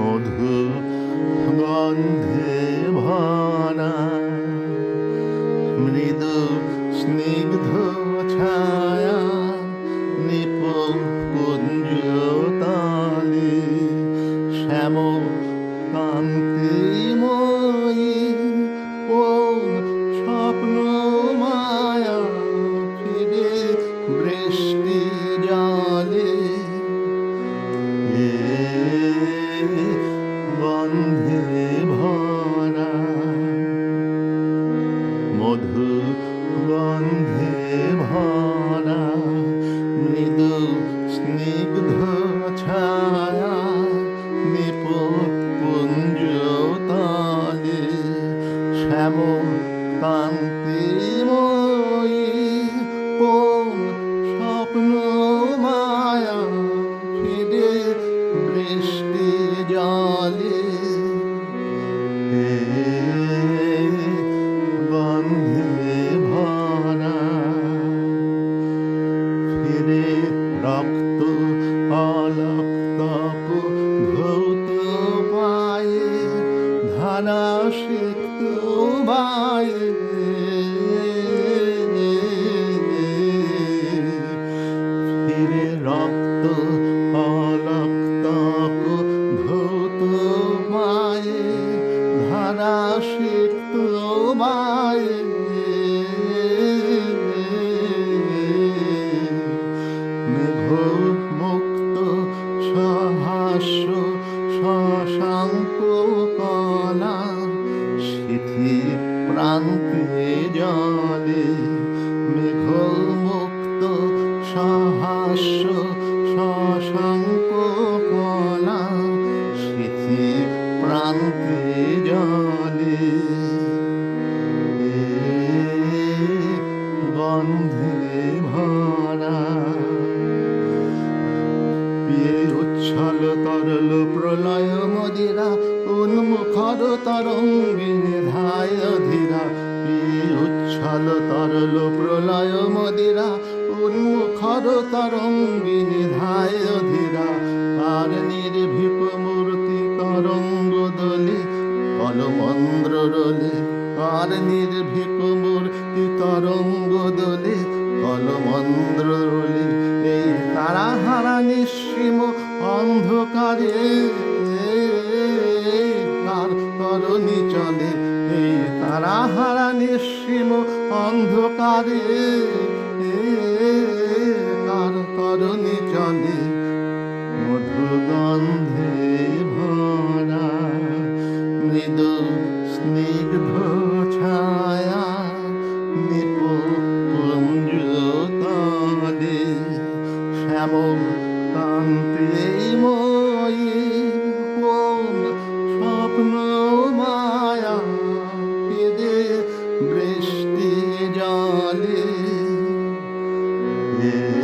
মধু গন্ধে ভরা মৃদু স্নিগ্ধ ছায়া নিপুঞ্জ তালে শ্যাম কান্তিময়ী ও স্বপ্ন শ্যাম কান্তিময়ী কোন স্বপ্ন মায়া ফিরে বৃষ্টি জলে? গন্ধে ভরা ফিরে রক্ত অলক্তপ ধৌত পায়ে ধারা সিক্ত বায়ে ফিরে রক্ত অলক্তপ ধৌত মায়ে ধারা সিক্ত বায়ে সিথি প্রান্তে জলে মেঘ মুক্ত সহাস্য শশাঙ্ক কলা সিথি প্রান্তে জলে। গন্ধে ভরা পিয়ে উচ্ছল তরল উন্মুখর তরঙ্গিনী ধায় ধীরা উচ্ছল তরল প্রলয় মদিরা, উন্মুখর তরঙ্গিনী ধায় ধীরা আর নির্ভীক মূর্তি তরঙ্গ দোলে কলমন্দ্র রোলে আর নির্ভীক মূর্তি তরঙ্গ দোলে কলমন্দ্র রোলে, এই তারা হারা নিঃসীম অন্ধকারে তরণী চলে। এই তারা হারা নিঃসীম অন্ধকারে তার তরণী চলে। মধুগন্ধে ভরা, মৃদু স্নিগ্ধ ছায়া নিপুঞ্জ তলে শ্যাম কান্তে মই viver.